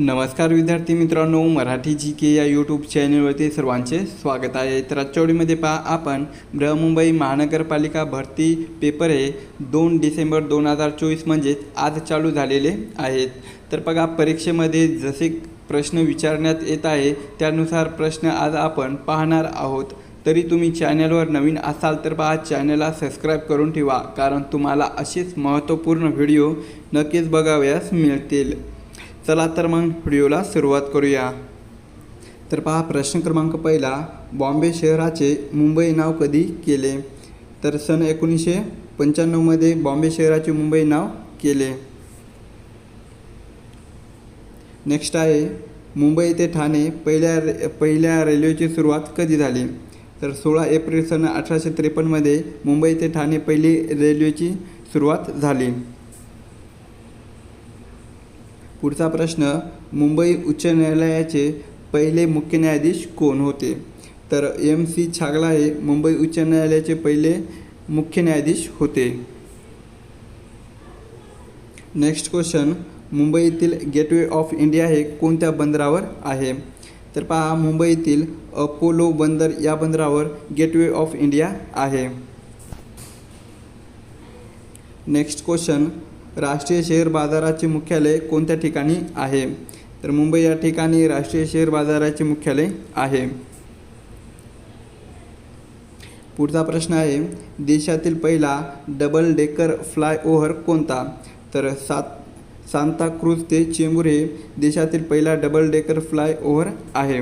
नमस्कार विद्यार्थी मित्रांनो मराठी जी के या यूट्यूब चॅनलवरती सर्वांचे स्वागत आहे. तर आजच्यावडीमध्ये पहा आपण बृहमुंबई महानगरपालिका भरती पेपर हे दोन डिसेंबर दोन हजार चोवीस म्हणजेच आज चालू झालेले आहेत. तर बघा परीक्षेमध्ये जसे प्रश्न विचारण्यात येत आहे त्यानुसार प्रश्न आज आपण पाहणार आहोत. तरी तुम्ही चॅनलवर नवीन असाल तर पहा चॅनलला सबस्क्राईब करून ठेवा कारण तुम्हाला असेच महत्त्वपूर्ण व्हिडिओ नक्कीच बघावयास मिळतील. चला तर मग व्हिडिओला सुरुवात करूया. तर पहा प्रश्न क्रमांक पहिला बॉम्बे शहराचे मुंबई नाव कधी केले? तर सन एकोणीसशे पंच्याण्णवमध्ये बॉम्बे शहराचे मुंबई नाव केले. नेक्स्ट आहे मुंबई ते ठाणे पहिल्या रे पहिल्या रेल्वेची सुरुवात कधी झाली? तर सोळा एप्रिल सन अठराशे त्रेपन्नमध्ये मुंबई ते ठाणे पहिली रेल्वेची सुरुवात झाली. पुढचा प्रश्न मुंबई उच्च न्यायालयाचे पहिले मुख्य न्यायाधीश कोण होते? तर एम सी छागला हे मुंबई उच्च न्यायालयाचे पहिले मुख्य न्यायाधीश होते. नेक्स्ट क्वेश्चन मुंबईतील गेटवे ऑफ इंडिया हे कोणत्या बंदरावर आहे? तर पहा मुंबईतील अपोलो बंदर या बंदरावर गेटवे ऑफ इंडिया आहे. नेक्स्ट क्वेश्चन राष्ट्रीय शेअर बाजाराचे मुख्यालय कोणत्या ठिकाणी आहे? तर मुंबई या ठिकाणी राष्ट्रीय शेअर बाजाराचे मुख्यालय आहे. पुढचा प्रश्न आहे देशातील पहिला डबल डेकर फ्लायओव्हर कोणता? तर सात सांताक्रूज ते चेंबूर हे देशातील पहिला डबल डेकर फ्लायओव्हर आहे.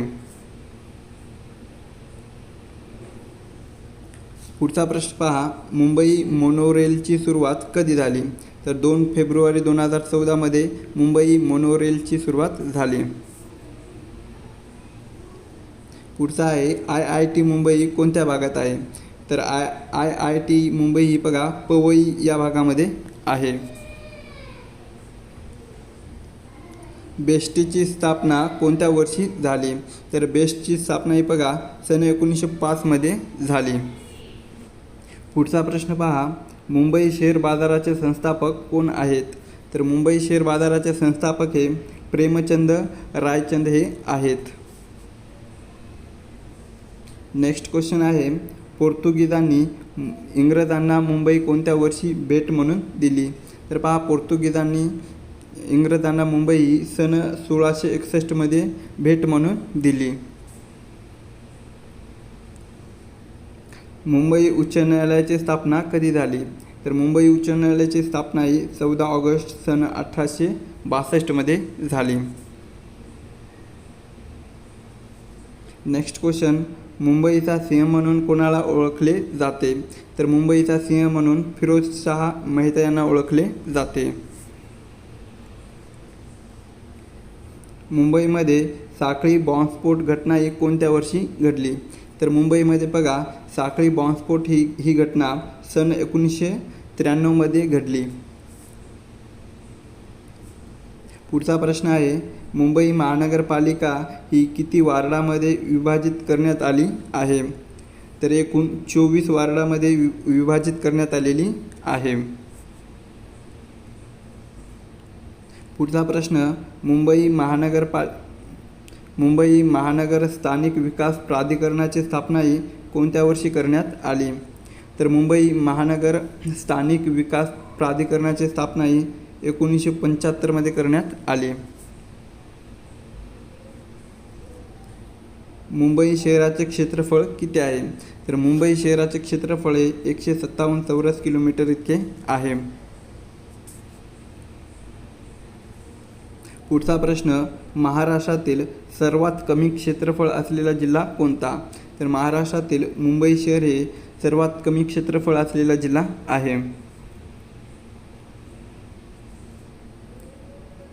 पुढचा प्रश्न पहा मुंबई मोनोरेलची सुरुवात कधी झाली? तर दोन फेब्रुवारी दोन हजार चौदामध्ये मुंबई मोनोरेलची सुरुवात झाली. पुढचा आहे आय आय टी मुंबई कोणत्या भागात आहे? तर I I I T Mumbai ही बघा पवई या भागामध्ये आहे. बेस्टची स्थापना कोणत्या वर्षी झाली? तर बेस्टची स्थापना ही बघा सन एकोणीसशे पाचमध्ये झाली. पुढचा प्रश्न पहा. मुंबई शेअर बाजाराचे संस्थापक कोण आहेत? तर मुंबई शेअर बाजाराचे संस्थापक हे प्रेमचंद रायचंद हे आहेत. नेक्स्ट क्वेश्चन आहे पोर्तुगीजांनी इंग्रजांना मुंबई कोणत्या वर्षी भेट म्हणून दिली? तर पहा पोर्तुगीजांनी इंग्रजांना मुंबई सन सोळाशे एकसष्टमध्ये भेट म्हणून दिली. मुंबई उच्च न्यायालयाची स्थापना कधी झाली? तर मुंबई उच्च न्यायालयाची स्थापना ही चौदा ऑगस्ट सन अठराशे बासष्टमध्ये झाली. नेक्स्ट क्वेश्चन मुंबईचा सिंह म्हणून कोणाला ओळखले जाते? तर मुंबईचा सिंह म्हणून फिरोज शहा मेहता यांना ओळखले जाते. मुंबईमध्ये साखळी बॉम्बस्फोट घटना ही कोणत्या वर्षी घडली? तर मुंबईमध्ये बघा साखळी बॉम्बस्फोट ही ही घटना सन एकोणीसशे त्र्याण्णवमध्ये घडली. पुढचा प्रश्न आहे मुंबई महानगरपालिका ही किती वार्डामध्ये विभाजित करण्यात आली आहे? तर एकूण चोवीस वार्डामध्ये वि विभाजित करण्यात आलेली आहे. पुढचा प्रश्न मुंबई महानगरपा मुंबई महानगर स्थानिक विकास प्राधिकरणाची स्थापनाही कोणत्या वर्षी करण्यात आली? तर मुंबई महानगर स्थानिक विकास प्राधिकरणाची स्थापनाही एकोणीसशे पंच्याहत्तरमध्ये करण्यात आली. मुंबई शहराचे क्षेत्रफळ किती आहे? तर मुंबई शहराचे क्षेत्रफळ हे एकशे सत्तावन्न चौरस किलोमीटर इतके आहे. पुढचा प्रश्न महाराष्ट्रातील सर्वात कमी क्षेत्रफळ असलेला जिल्हा कोणता? तर महाराष्ट्रातील मुंबई शहर हे सर्वात कमी क्षेत्रफळ असलेला जिल्हा आहे.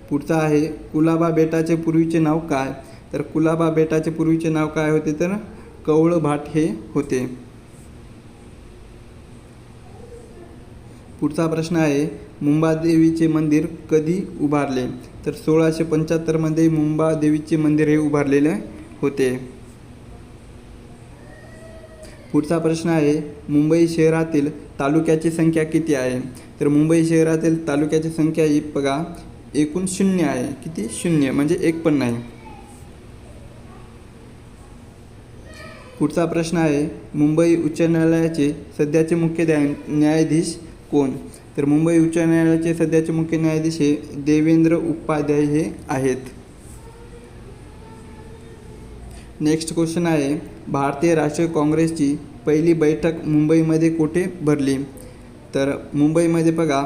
पुढचा आहे कुलाबा बेटाचे पूर्वीचे नाव काय? तर कुलाबा बेटाचे पूर्वीचे नाव काय होते? तर कवळभाट हे होते. पुढचा प्रश्न आहे मुंबादेवीचे मंदिर कधी उभारले? तर सोळाशे पंच्याहत्तरमध्ये मुंबादेवीचे मंदिर हे उभारलेले होते. पुढचा प्रश्न आहे मुंबई शहरातील तालुक्याची संख्या किती आहे? तर मुंबई शहरातील तालुक्याची संख्या ही बघा एकूण शून्य आहे. किती? शून्य म्हणजे एक पण नाही. पुढचा प्रश्न आहे मुंबई उच्च न्यायालयाचे सध्याचे मुख्य न्यायाधीश कोण? तर मुंबई उच्च न्यायालयाचे सध्याचे मुख्य न्यायाधीश हे देवेंद्र उपाध्याय हे आहेत. नेक्स्ट क्वेश्चन आहे भारतीय राष्ट्रीय काँग्रेसची पहिली बैठक मुंबईमध्ये कुठे भरली? तर मुंबईमध्ये बघा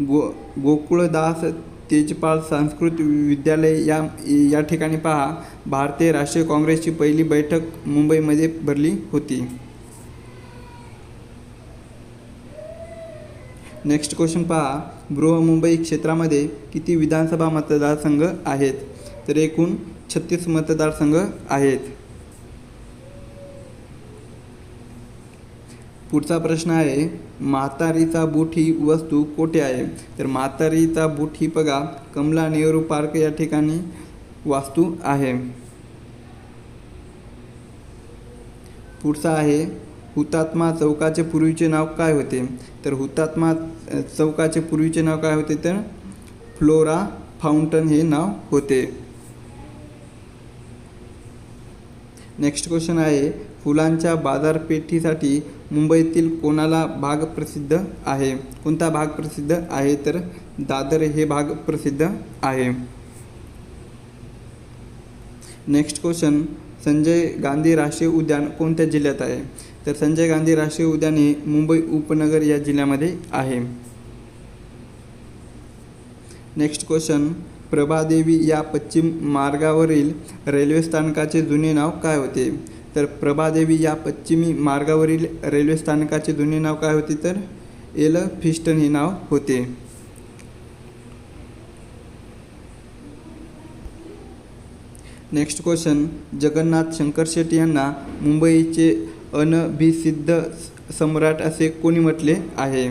गो गोकुळदास तेजपाल संस्कृत विद्यालय या या ठिकाणी पहा भारतीय राष्ट्रीय काँग्रेसची पहिली बैठक मुंबईमध्ये भरली होती. नेक्स्ट क्वेश्चन पहा. बृहमुंबई क्षेत्रामध्ये किती विधानसभा मतदारसंघ आहेत? तर एकूण छत्तीस मतदारसंघ आहेत. पुढचा प्रश्न आहे म्हातारीचा बूट ही वस्तू कोठे आहे? तर म्हातारीचा बूट ही बघा. कमला नेहरू पार्क या ठिकाणी वास्तू आहे. पुढचा आहे हुतात्मा चौकाचे पूर्वीचे नाव काय होते? तर हुतात्मा चौकाचे पूर्वीचे नाव काय होते? तर फ्लोरा फाउंटन हे नाव होते. नेक्स्ट क्वेश्चन आहे फुलांच्या बाजारपेठीसाठी मुंबईतील कोणाला भाग प्रसिद्ध आहे? कोणता भाग प्रसिद्ध आहे? तर दादर हे भाग प्रसिद्ध आहे. नेक्स्ट क्वेश्चन संजय गांधी राष्ट्रीय उद्यान कोणत्या जिल्ह्यात आहे? तर संजय गांधी राष्ट्रीय उद्यान हे मुंबई उपनगर या जिल्ह्यामध्ये आहे. नेक्स्ट क्वेश्चन प्रभादेवी या पश्चिम मार्गावरील रेल्वे स्थानकाचे जुने नाव काय होते? तर प्रभादेवी या पश्चिमी मार्गावरील रेल्वे स्थानकाचे जुने नाव काय होते? तर एल. फिस्टन हे नाव होते. नेक्स्ट क्वेश्चन जगन्नाथ शंकर शेट्टी यांना मुंबईचे अनभिसिद्ध सम्राट असे कोणी म्हटले आहे?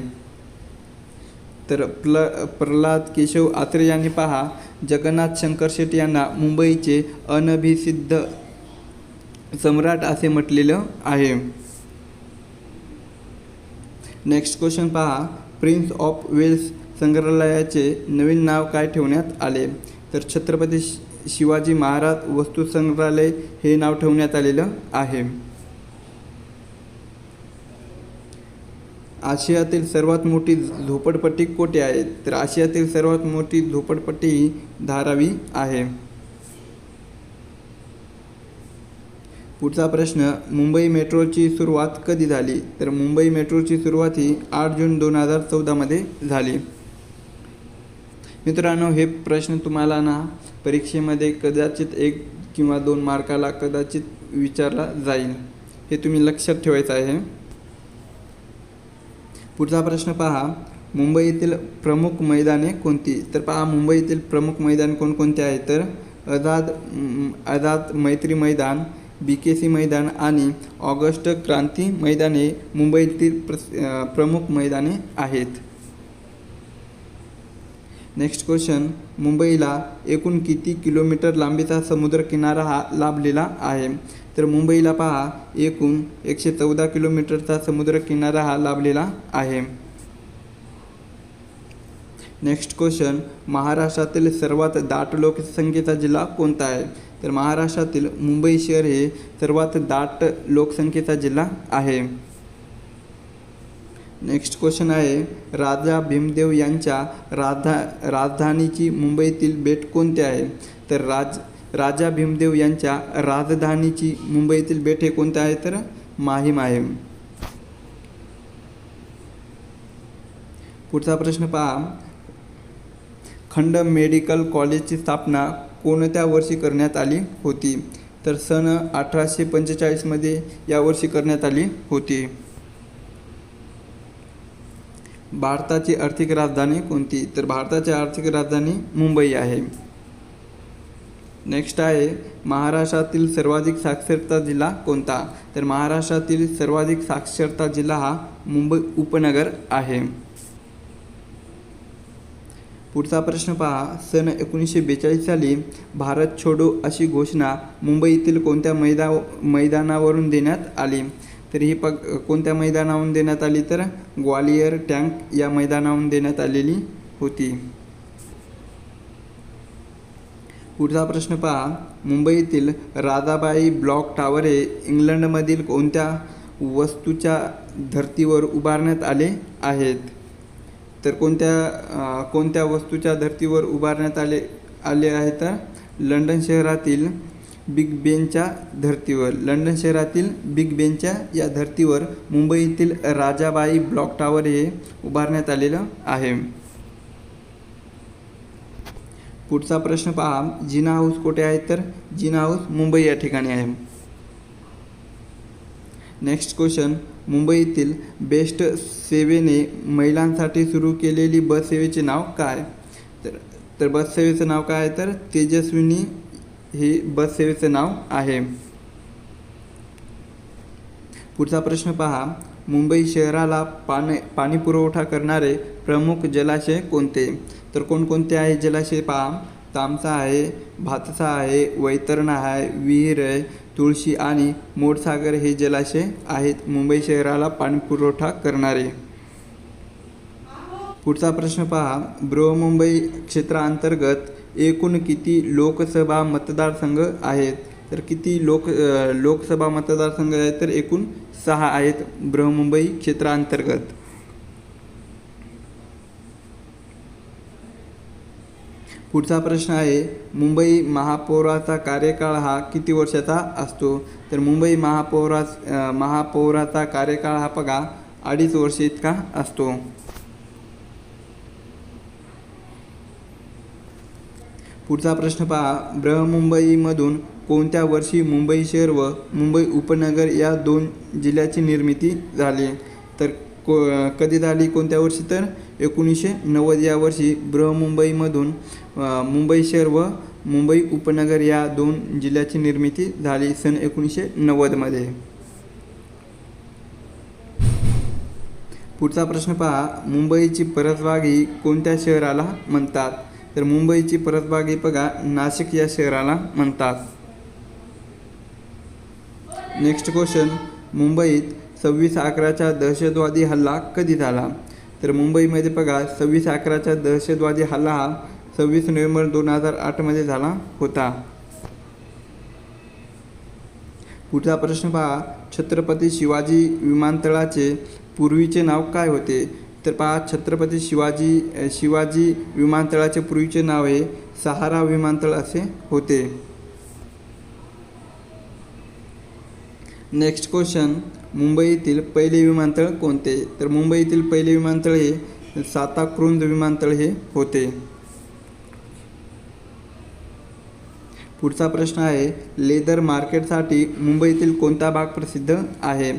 तर प्ल प्रल्हाद केशव आत्रे यांनी पहा. जगन्नाथ शंकर शेट्टी यांना मुंबईचे अनभिसिद्ध सम्राट असे म्हटलेलं आहे. नेक्स्ट क्वेश्चन पहा. प्रिन्स ऑफ वेल्स संग्रहालयाचे नवीन नाव काय ठेवण्यात आले? तर छत्रपती शिवाजी महाराज वस्तू संग्रहालय हे नाव ठेवण्यात आलेलं आहे. आशियातील सर्वात मोठी झोपडपट्टी कोठे आहे? तर आशियातील सर्वात मोठी झोपडपट्टी ही धारावी आहे. पुढचा प्रश्न मुंबई मेट्रोची सुरुवात कधी झाली? तर मुंबई मेट्रोची सुरुवात ही आठ जून दोन हजार चौदामध्ये झाली. मित्रांनो हे प्रश्न तुम्हाला ना परीक्षेमध्ये कदाचित एक किंवा दोन मार्काला कदाचित विचारला जाईल. हे तुम्ही लक्षात ठेवायचं आहे. पुढचा प्रश्न पहा. मुंबईतील प्रमुख मैदाने कोणती? तर पहा मुंबईतील प्रमुख मैदान कोणकोणते आहेत तर आझाद आझाद मैत्री मैदान बी के सी मैदान आणि ऑगस्ट क्रांती मैदान हे मुंबईतील प्र प्रमुख मैदाने आहेत. नेक्स्ट क्वेश्चन मुंबईला एकूण किती किलोमीटर लांबीचा समुद्र किनारा हा लाभलेला आहे? तर मुंबईला पहा एकूण एकशे चौदा किलोमीटरचा समुद्रकिनारा हा लाभलेला आहे. नेक्स्ट क्वेश्चन महाराष्ट्रातील सर्वात दाट लोकसंख्येचा जिल्हा कोणता आहे? तर महाराष्ट्रातील मुंबई शहर हे सर्वात दाट लोकसंख्येचा जिल्हा आहे. नेक्स्ट क्वेश्चन आहे राजा भीमदेव यांच्या राधा राजधानीची मुंबईतील बेट कोणते आहे? तर राज राजा भीमदेव यांच्या राजधानीची मुंबईतील बेटे कोणत्या कोणते आहे तर माहीम आहे पुढचा प्रश्न पहा. खंड मेडिकल कॉलेजची स्थापना कोणत्या वर्षी करण्यात आली होती? तर सन अठराशे पंचेचाळीसमध्ये यावर्षी करण्यात आली होती. भारताची आर्थिक राजधानी कोणती? तर भारताची आर्थिक राजधानी मुंबई आहे. नेक्स्ट आहे महाराष्ट्रातील सर्वाधिक साक्षरता जिल्हा कोणता? तर महाराष्ट्रातील सर्वाधिक साक्षरता जिल्हा हा मुंबई उपनगर आहे. पुढचा प्रश्न पहा. सन एकोणीसशे बेचाळीस साली भारत छोडो अशी घोषणा मुंबईतील कोणत्या मैदा मैदानावरून देण्यात आली? तर ही पग कोणत्या मैदानावरून देण्यात आली? तर ग्वालियर टँक या मैदानावरून देण्यात आलेली होती. पुढचा प्रश्न पहा. मुंबईतील राधाबाई ब्लॉक टावर हे इंग्लंडमधील कोणत्या वस्तूच्या धर्तीवर उभारण्यात आले आहेत? तर कोणत्या कोणत्या वस्तूच्या धर्तीवर उभारण्यात आले आले आहे तर लंडन शहरातील बिग बेनच्या धर्तीवर. लंडन शहरातील बिग बेनच्या या धर्तीवर मुंबईतील राजाबाई ब्लॉक टावर हे उभारण्यात आलेलं आहे. पुढचा प्रश्न पहा. जिना हाऊस कुठे आहे? तर जिना हाऊस मुंबई या ठिकाणी आहे. नेक्स्ट क्वेश्चन मुंबईतील बेस्ट सेवेने महिलांसाठी सुरू केलेली बस सेवेचे नाव काय? तर तर बस सेवेचं नाव काय? आहे तर तेजस्विनी हे बस सेवेचं नाव आहे. पुढचा प्रश्न पहा. मुंबई शहराला पाणी पाणी पुरवठा करणारे प्रमुख जलाशय कोणते? तर कोणकोणते आहे जलाशय? पहा तामसा आहे भातसा आहे वैतरणा आहे विहीर आहे तुळशी आणि मोडसागर हे जलाशय आहेत. मुंबई शहराला पाणी पुरवठा करणारे. पुढचा प्रश्न पहा. बृहमुंबई क्षेत्रांतर्गत एकूण किती लोकसभा मतदारसंघ आहेत? तर किती लोक लोकसभा मतदारसंघ आहेत? तर एकूण सहा आहेत बृहमुंबई क्षेत्रांतर्गत. पुढचा प्रश्न आहे मुंबई महापौराचा कार्यकाळ हा किती वर्षाचा असतो? तर मुंबई महापौरा महापौराचा कार्यकाळ हा बघा अडीच वर्ष इतका असतो. पुढचा प्रश्न पहा बृहमुंबईमधून कोणत्या वर्षी मुंबई शहर व मुंबई उपनगर या दोन जिल्ह्याची निर्मिती झाली? तर को कधी झाली कोणत्या वर्षी? तर एकोणीसशे नव्वद या वर्षी बृहमुंबईमधून मुंबई शहर व मुंबई उपनगर या दोन जिल्ह्याची निर्मिती झाली सन एकोणीसशे नव्वदमध्ये. पुढचा प्रश्न पहा मुंबईची परसबागी कोणत्या शहराला म्हणतात? तर मुंबईची परसबागी बघा नाशिक या शहराला म्हणतात. नेक्स्ट क्वेश्चन मुंबईत सव्वीस अकराचा दहशतवादी हल्ला कधी झाला? तर मुंबईमध्ये बघा सव्वीस अकराचा दहशतवादी हल्ला हा सव्वीस नोव्हेंबर दोन हजार आठमध्ये झाला होता. पुढचा प्रश्न पहा. छत्रपती शिवाजी विमानतळाचे पूर्वीचे नाव काय होते? तर पहा छत्रपती शिवाजी शिवाजी विमानतळाचे पूर्वीचे नाव हे सहारा विमानतळ असे होते. नेक्स्ट क्वेश्चन मुंबईतील पहिले विमानतळ कोणते? तर मुंबईतील पहिले विमानतळ हे साताक्रुंज विमानतळ हे होते. पुढचा प्रश्न आहे लेदर मार्केटसाठी मुंबईतील कोणता भाग प्रसिद्ध आहे?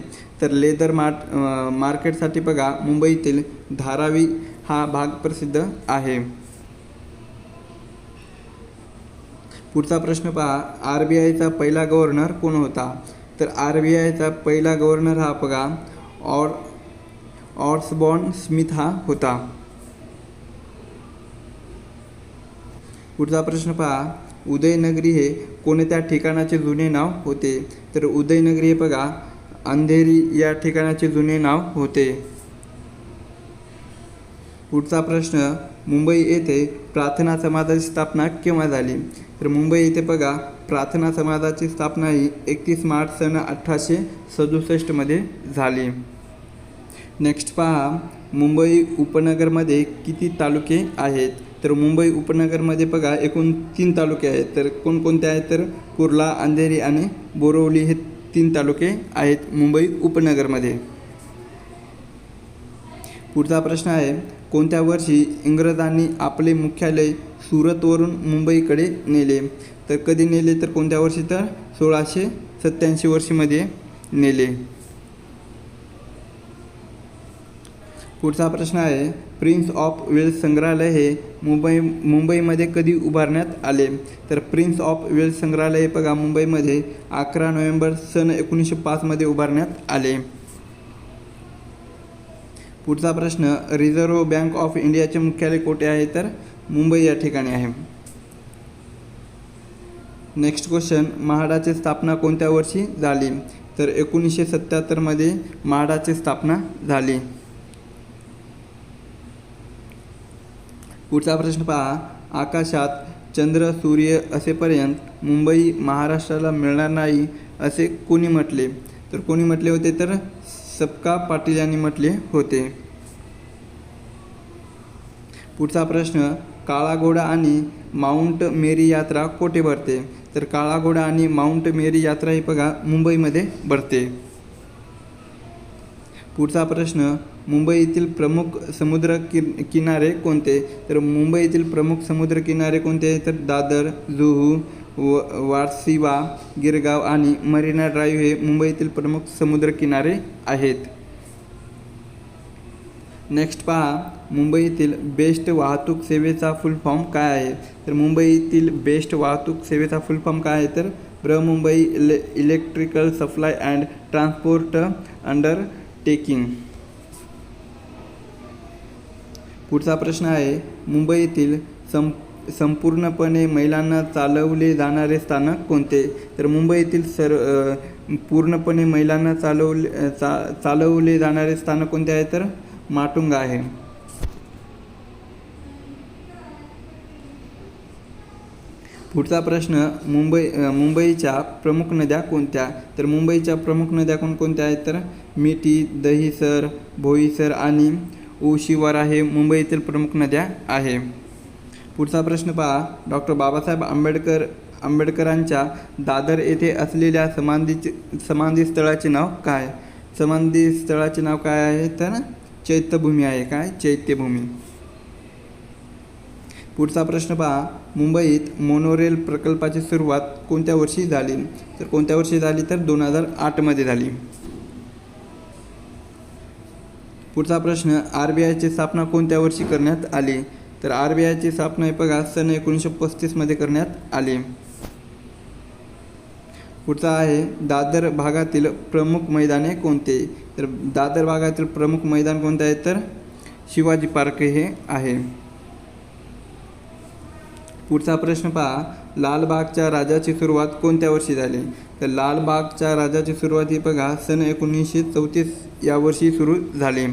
तर लेदर मार्ट मार्केटसाठी बघा मुंबईतील धारावी हा भाग प्रसिद्ध आहे. पुढचा प्रश्न पहा आर बी आयचा पहिला गव्हर्नर कोण होता? तर आर बी आयचा पहिला गव्हर्नर हा बघा ऑर ऑर्सबॉन स्मिथ हा होता. पुढचा प्रश्न पहा उदयनगरी हे कोणत्या ठिकाणाचे जुने नाव होते? तर उदयनगरी हे बघा अंधेरी या ठिकाणाचे जुने नाव होते. पुढचा प्रश्न मुंबई येथे प्रार्थना समाजाची स्थापना केव्हा झाली? तर मुंबई येथे बघा प्रार्थना समाजाची स्थापना ही एकतीस मार्च सन अठराशे सदुसष्टमध्ये झाली. नेक्स्ट पहा मुंबई उपनगरमध्ये किती तालुके आहेत? तर मुंबई उपनगरमध्ये बघा एकूण तीन तालुके आहेत. तर कोणकोणते आहेत? तर कुर्ला अंधेरी आणि बोरवली हे तीन तालुके आहेत मुंबई उपनगरमध्ये. पुढचा प्रश्न आहे कोणत्या वर्षी इंग्रजांनी आपले मुख्यालय सुरतवरून मुंबईकडे नेले? तर कधी नेले? तर कोणत्या वर्षी? तर सोळाशे सत्याऐंशी वर्षीमध्ये नेले. पुढचा प्रश्न आहे प्रिन्स ऑफ वेल्स संग्रहालय हे मुंबई मुंबईमध्ये कधी उभारण्यात आले? तर प्रिन्स ऑफ वेल्स संग्रहालय बघा मुंबईमध्ये अकरा नोव्हेंबर सन एकोणीसशे पाचमध्ये उभारण्यात आले. पुढचा प्रश्न रिझर्व्ह बँक ऑफ इंडियाचे मुख्यालय कोठे आहे? तर मुंबई या ठिकाणी आहे. नेक्स्ट क्वेश्चन म्हाडाची स्थापना कोणत्या वर्षी झाली? तर एकोणीसशे सत्याहत्तरमध्ये म्हाडाची स्थापना झाली. पुढचा प्रश्न पहा. आकाशात चंद्र सूर्य असेपर्यंत मुंबई महाराष्ट्राला मिळणार नाही असे कोणी म्हटले? तर कोणी म्हटले होते तर सबका पाटील यांनी म्हटले होते. पुढचा प्रश्न काळा घोडा आणि माउंट मेरी यात्रा कोठे भरते? तर काळा घोडा आणि माउंट मेरी यात्रा ही बघा मुंबईमध्ये भरते. पुढचा प्रश्न मुंबईतील प्रमुख समुद्र कि किनारे कोणते? तर मुंबईतील प्रमुख समुद्र किनारे कोणते तर दादर जुहू व वारसिवा गिरगाव आणि मरीना ड्राईव्ह हे मुंबईतील प्रमुख समुद्र किनारे आहेत. नेक्स्ट पहा मुंबईतील बेस्ट वाहतूक सेवेचा फुल फॉर्म काय आहे? तर मुंबईतील बेस्ट वाहतूक सेवेचा फुल फॉर्म काय आहे? तर बृहमुंबई इले electrical supply and transport under पुढचा प्रश्न आहे मुंबईतील सं संपूर्णपणे महिलांना चालवले जाणारे स्थानक कोणते? तर मुंबईतील सर पूर्णपणे महिलांना चालवले चा चालवले जाणारे स्थानक कोणते आहे? तर माटुंगा आहे. पुढचा प्रश्न मुंबई मुंबईच्या प्रमुख नद्या कोणत्या? तर मुंबईच्या प्रमुख नद्या कोणकोणत्या आहेत? तर मिठी दहिसर भोईसर आणि ओशिवरा हे मुंबईतील प्रमुख नद्या आहे. पुढचा प्रश्न पहा. डॉक्टर बाबासाहेब आंबेडकर आंबेडकरांच्या दादर येथे असलेल्या समाधीचे समाधी स्थळाचे नाव काय? समाधी स्थळाचे नाव काय आहे तर चैत्यभूमी आहे काय? चैत्यभूमी. पुढचा प्रश्न पहा. मुंबईत मोनोरेल प्रकल्पाची सुरुवात कोणत्या वर्षी झाली? तर कोणत्या वर्षी झाली? तर दोन हजार आठमध्ये झाली. पुढचा प्रश्न आर बी आयची स्थापना कोणत्या वर्षी करण्यात आली? तर आर बी आयची स्थापना हे बघा सन एकोणीसशे पस्तीसमध्ये करण्यात आली. पुढचा आहे दादर भागातील प्रमुख मैदाने कोणते? तर दादर भागातील प्रमुख मैदान कोणते आहे? तर शिवाजी पार्क हे आहे. पुढचा प्रश्न पहा. लालबागच्या राजाची सुरुवात कोणत्या वर्षी झाली? तर लालबागच्या राजाची सुरुवात ही बघा सन एकोणीसशे चौतीस या वर्षी सुरू झाली.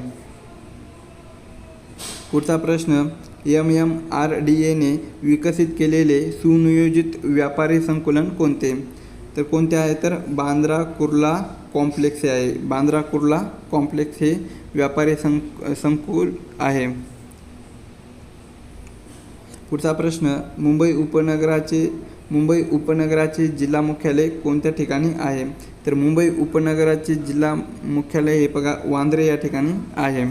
पुढचा प्रश्न एम एम आर डी एने विकसित केलेले सुनियोजित व्यापारी संकुलन कोणते? तर कोणते आहे? तर बांद्रा कुर्ला कॉम्प्लेक्स हे आहे. बांद्रा कुर्ला कॉम्प्लेक्स हे व्यापारी सं संकुल आहे. पुढचा प्रश्न मुंबई उपनगराचे मुंबई उपनगराचे जिल्हा मुख्यालय कोणत्या ठिकाणी आहे? तर मुंबई उपनगराचे जिल्हा मुख्यालय हे बघा वांद्रे या ठिकाणी आहे.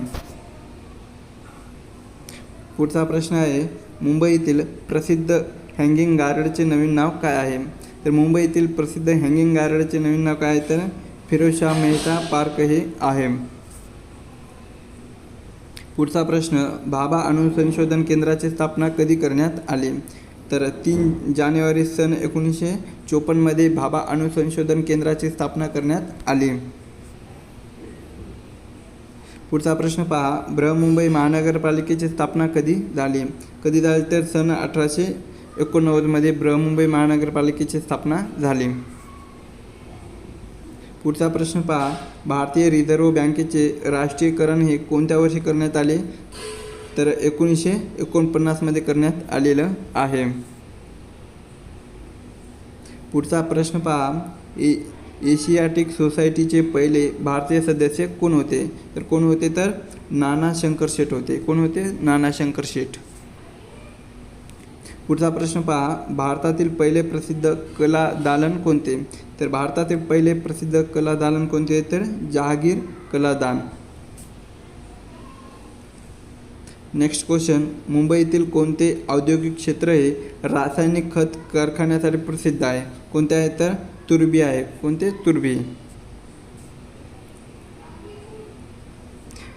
पुढचा प्रश्न आहे मुंबईतील प्रसिद्ध हँगिंग गार्डचे नवीन नाव काय आहे? तर मुंबईतील प्रसिद्ध हँगिंग गार्डचे नवीन नाव काय आहे? तर फिरोजशाह मेहता पार्क हे आहे. पुढचा प्रश्न भाभा अणुसंशोधन केंद्राची स्थापना कधी करण्यात आली? तर तीन जानेवारी सन एकोणीसशे चोपन्नमध्ये भाभा अणुसंशोधन केंद्राची स्थापना करण्यात आली. पुढचा प्रश्न पहा. बृहमुंबई महानगरपालिकेची स्थापना कधी झाली? कधी झाली तर सन अठराशे एकोणनव्वदमध्ये बृहमुंबई महानगरपालिकेची स्थापना झाली. पुढचा प्रश्न पहा. भारतीय रिझर्व्ह बँकेचे राष्ट्रीयकरण हे कोणत्या वर्षी करण्यात आले? तर एकोणीसशे एकोणपन्नासमध्ये करण्यात आलेलं आहे. पुढचा प्रश्न पहा. ए एशियाटिक सोसायटीचे पहिले भारतीय सदस्य कोण होते? तर कोण होते तर नाना शंकर शेठ होते. कोण होते? नाना शंकर शेठ. पुढचा प्रश्न पहा. भारतातील पहिले प्रसिद्ध कला दालन कोणते? तर भारतातील पहिले प्रसिद्ध कला दालन कोणते तर जहागीर कलादान. नेक्स्ट क्वेश्चन मुंबईतील कोणते औद्योगिक क्षेत्र हे रासायनिक खत कारखान्यासाठी प्रसिद्ध आहे? कोणते आहे? तर तुर्बी आहे. कोणते? तुर्बी.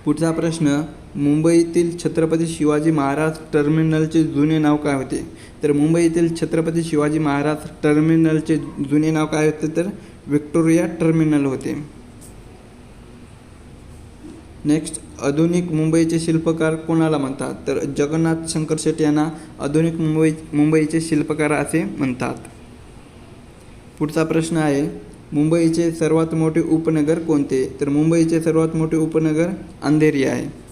पुढचा प्रश्न. मुंबईतील छत्रपती शिवाजी महाराज टर्मिनलचे जुने नाव काय होते? तर मुंबईतील छत्रपती शिवाजी महाराज टर्मिनलचे जुने नाव काय होते? तर व्हिक्टोरिया टर्मिनल होते. नेक्स्ट आधुनिक मुंबईचे शिल्पकार कोणाला म्हणतात? तर जगन्नाथ शंकर शेट यांना आधुनिक मुंबई मुंबईचे शिल्पकार असे म्हणतात. पुढचा प्रश्न आहे मुंबईचे सर्वात मोठे उपनगर कोणते? तर मुंबईचे सर्वात मोठे उपनगर अंधेरी आहे.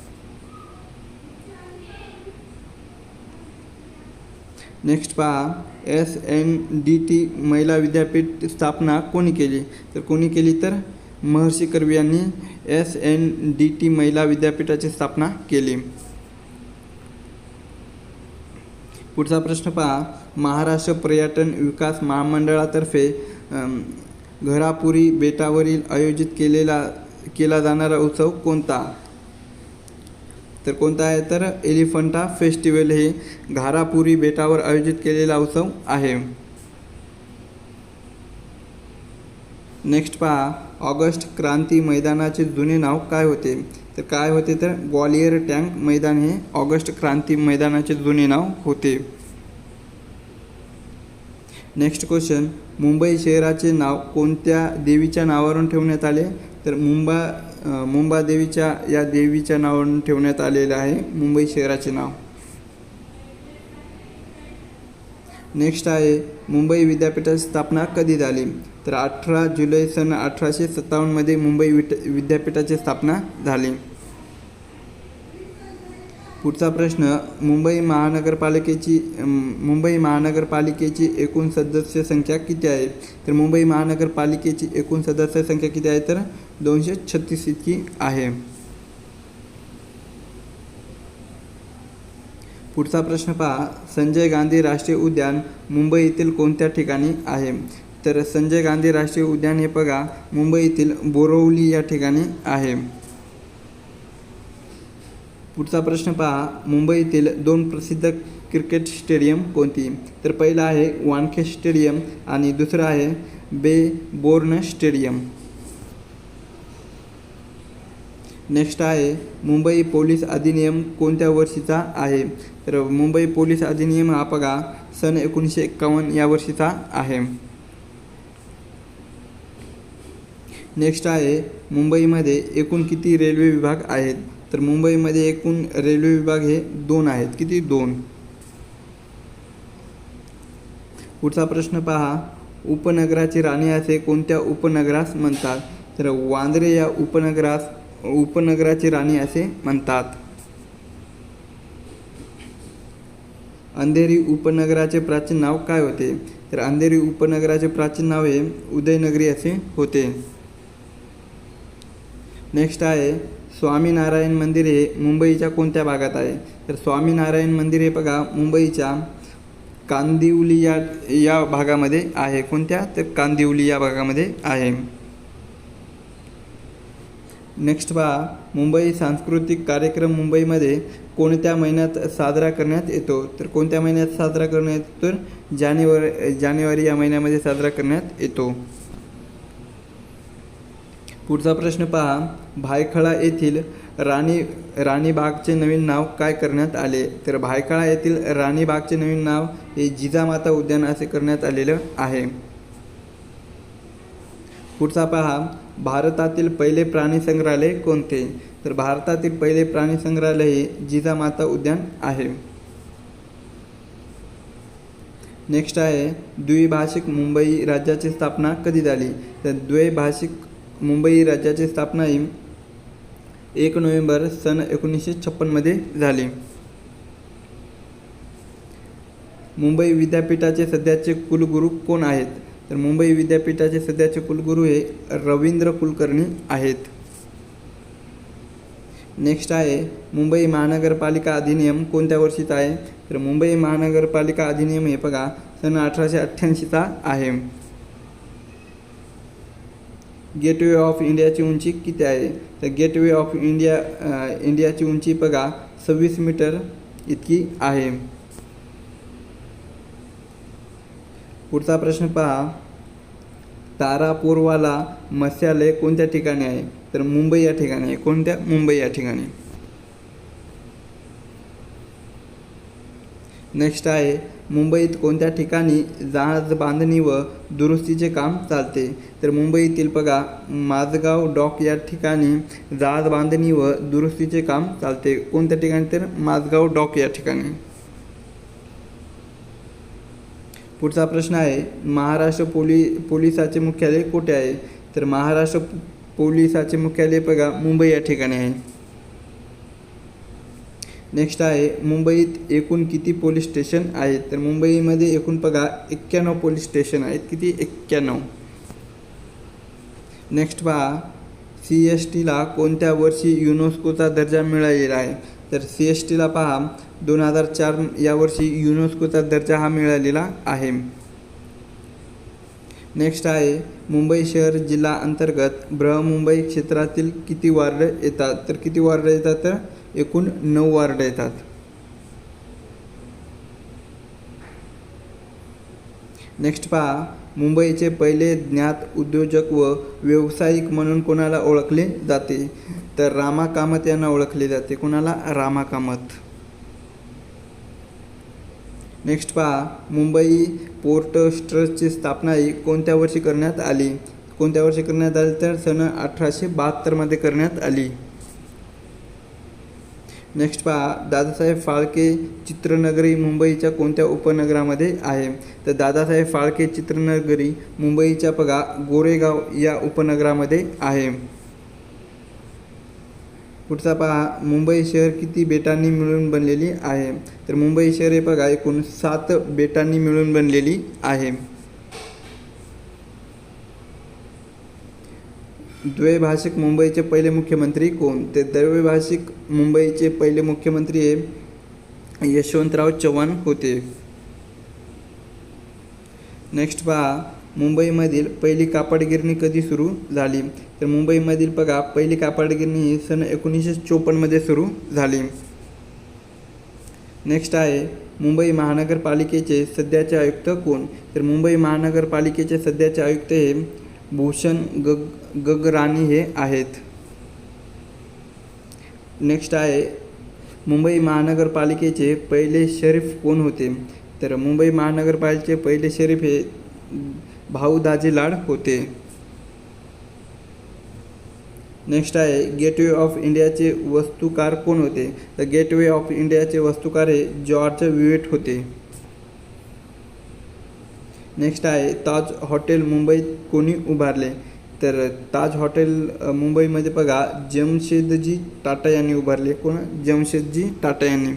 नेक्स्ट पहा. एस एन डी टी महिला विद्यापीठ स्थापना कोणी केली? तर कोणी केली तर महर्षी कर्वे यांनी एस एन डी टी महिला विद्यापीठाची स्थापना केली. पुढचा प्रश्न पहा. महाराष्ट्र पर्यटन विकास महामंडळातर्फे घरापुरी बेटावरील आयोजित केलेला केला जाणारा उत्सव कोणता? तर कोणता आहे? तर एलिफंटा फेस्टिवल हे घारापुरी बेटावर आयोजित केलेला उत्सव आहे. नेक्स्ट पहा. ऑगस्ट क्रांती मैदानाचे जुने नाव काय होते? तर काय होते? तर ग्वालियर टँक मैदान हे ऑगस्ट क्रांती मैदानाचे जुने नाव होते. Next question. मुंबई शहराचे नाव कोणत्या देवीच्या नावावरून ठेवण्यात आले? तर मुंबा मुंबादेवीच्या मुंबा देवीच्या या देवीच्या नावावरून ठेवण्यात आलेलं आहे. मुंबई शहराचे नाव. नेक्स्ट आहे मुंबई विद्यापीठाची स्थापना कधी झाली? तर अठरा जुलै सन अठराशे सत्तावन्नमध्ये मुंबई विट विद्यापीठाची स्थापना झाली. पुढचा प्रश्न मुंबई महानगरपालिकेची मुंबई महानगरपालिकेची एकूण सदस्य संख्या किती आहे? तर मुंबई महानगरपालिकेची एकूण सदस्य संख्या किती आहे? तर दोनशे छत्तीस इतकी आहे. पुढचा प्रश्न पहा. संजय गांधी राष्ट्रीय उद्यान मुंबई येथील कोणत्या ठिकाणी आहे? तर संजय गांधी राष्ट्रीय उद्यान हे बघा. मुंबईतील बोरवली या ठिकाणी आहे. पुढचा प्रश्न पहा. मुंबईतील दोन प्रसिद्ध क्रिकेट स्टेडियम कोणती? तर पहिलं आहे वानखे स्टेडियम आणि दुसरं आहे बे बोर्न स्टेडियम. नेक्स्ट आहे मुंबई पोलीस अधिनियम कोणत्या वर्षीचा आहे? तर मुंबई पोलीस अधिनियम हा बघा सन एकोणीसशे एक्कावन्न या वर्षीचा आहे. नेक्स्ट आहे मुंबईमध्ये एकूण किती रेल्वे विभाग आहेत? तर मुंबईमध्ये एकूण रेल्वे विभाग हे दोन आहेत. किती? दोन. पुढचा प्रश्न पहा उपनगराची राणी असे कोणत्या उपनगरास म्हणतात? तर वांद्रे या उपनगरास उपनगराची राणी असे म्हणतात. अंधेरी उपनगराचे प्राचीन नाव काय होते? तर अंधेरी उपनगराचे प्राचीन नाव हे उदयनगरी असे होते. नेक्स्ट आहे स्वामीनारायण मंदिर हे मुंबईच्या कोणत्या भागात आहे? तर स्वामीनारायण मंदिर हे बघा मुंबईच्या कांदिवली या या भागामध्ये आहे. कोणत्या? तर कांदिवली या भागामध्ये आहे. नेक्स्ट पहा मुंबई सांस्कृतिक कार्यक्रम मुंबईमध्ये कोणत्या महिन्यात साजरा करण्यात येतो? तर कोणत्या महिन्यात साजरा करण्यात येतो? तर जानेवारी जानेवारी या महिन्यामध्ये साजरा करण्यात येतो. पुढचा प्रश्न पहा भायखळा येथील राणी राणीबागचे नवीन नाव काय करण्यात आले? तर भायखळा येथील राणीबागचे नवीन नाव हे जिजामाता उद्यान असे करण्यात आलेलं आहे. पुढचा पहा भारतातील पहिले प्राणी संग्रहालय कोणते? तर भारतातील पहिले प्राणी संग्रहालय हे जिजामाता उद्यान आहे. नेक्स्ट आहे द्विभाषिक मुंबई राज्याची स्थापना कधी झाली? तर द्वैभाषिक मुंबई राज्याची स्थापना ही एक नोव्हेंबर सन एकोणीसशे छप्पनमध्ये झाली. मुंबई विद्यापीठाचे सध्याचे कुलगुरू कोण आहेत? तर मुंबई विद्यापीठाचे सध्याचे कुलगुरू हे रवींद्र कुलकर्णी आहेत. नेक्स्ट आहे मुंबई महानगरपालिका अधिनियम कोणत्या वर्षीचा आहे? तर मुंबई महानगरपालिका अधिनियम हे बघा सन अठराशे अठ्ठ्याऐंशीचा आहे. गेटवे ऑफ इंडियाची उंची किती आहे? तर गेटवे ऑफ इंडिया इंडियाची उंची बघा सव्वीस मीटर इतकी आहे. पुढचा प्रश्न पहा. तारापूरवाला मत्स्यालय कोणत्या ठिकाणी आहे? तर मुंबई या ठिकाणी आहे. कोणत्या? मुंबई या ठिकाणी. नेक्स्ट आहे मुंबईत कोणत्या ठिकाणी जहाज बांधणी व दुरुस्तीचे काम चालते? तर मुंबईतील बघा माझगाव डॉक या ठिकाणी जहाज बांधणी व दुरुस्तीचे काम चालते. कोणत्या ठिकाणी तर? माझगाव डॉक या ठिकाणी. पुढचा प्रश्न आहे महाराष्ट्र पोली पोलिसाचे मुख्यालय कुठे आहे? तर महाराष्ट्र पोलिसाचे मुख्यालय बघा मुंबई या ठिकाणी आहे. नेक्स्ट आहे मुंबईत एकूण किती पोलीस स्टेशन आहेत? तर मुंबईमध्ये एकूण बघा एक्क्याण्णव पोलीस स्टेशन आहेत. किती? एक्क्याण्णव. नेक्स्ट पहा सी एस टीला कोणत्या वर्षी युनेस्कोचा दर्जा मिळालेला आहे? तर सी एस टीला पहा दोन हजार चार यावर्षी युनेस्कोचा दर्जा हा मिळालेला आहे. नेक्स्ट आहे मुंबई शहर जिल्हा अंतर्गत बृहमुंबई क्षेत्रातील किती वार्ड येतात? तर किती वार्ड येतात? तर एकूण नऊ वार्ड येतात. नेक्स्ट पहा मुंबईचे पहिले ज्ञात उद्योजक व व्यावसायिक म्हणून कोणाला ओळखले जाते? तर रामा कामत यांना ओळखले जाते. कोणाला? रामा कामत नेक्स्ट पहा. मुंबई पोर्ट ट्रस्टची स्थापना ही कोणत्या वर्षी करण्यात आली? कोणत्या वर्षी करण्यात आली? तर सन अठराशे बहात्तरमध्ये करण्यात आली. नेक्स्ट पहा. दादासाहेब फाळके चित्रनगरी मुंबईच्या कोणत्या उपनगरामध्ये आहे? तर दादासाहेब फाळके चित्रनगरी मुंबईच्या बघा. गोरेगाव या उपनगरामध्ये आहे. पुढचा पहा मुंबई शहर किती बेटांनी मिळून बनलेली आहे? तर मुंबई शहर हे बघा एकूण सात बेटांनी मिळून बनलेली आहे. द्वैभाषिक मुंबईचे पहिले मुख्यमंत्री कोण? ते द्वैभाषिक मुंबईचे पहिले मुख्यमंत्री हे यशवंतराव चव्हाण होते. नेक्स्ट पहा मुंबईमधील पहिली कापडगिरणी कधी सुरू झाली? तर मुंबईमधील बघा पहिली कापडगिरणी ही सन एकोणीसशे चोपन्नमध्ये सुरू झाली. नेक्स्ट आहे मुंबई महानगरपालिकेचे सध्याचे आयुक्त कोण? तर मुंबई महानगरपालिकेचे सध्याचे आयुक्त हे भूषण गग गगराणी हे आहेत. नेक्स्ट आहे मुंबई महानगरपालिकेचे पहिले शरीफ कोण होते? तर मुंबई महानगरपालिकेचे पहिले शरीफ हे भाऊ दाजे लाड होते. नेक्स्ट आहे गेटवे ऑफ इंडियाचे वस्तुकार कोण होते? तर गेटवे ऑफ इंडियाचे वस्तुकार हे जॉर्ज विवेट होते. नेक्स्ट आहे ताज हॉटेल मुंबईत कोणी उभारले? तर ताज हॉटेल मुंबईमध्ये बघा जमशेदजी टाटा यांनी उभारले. कोण? जमशेदजी टाटा यांनी.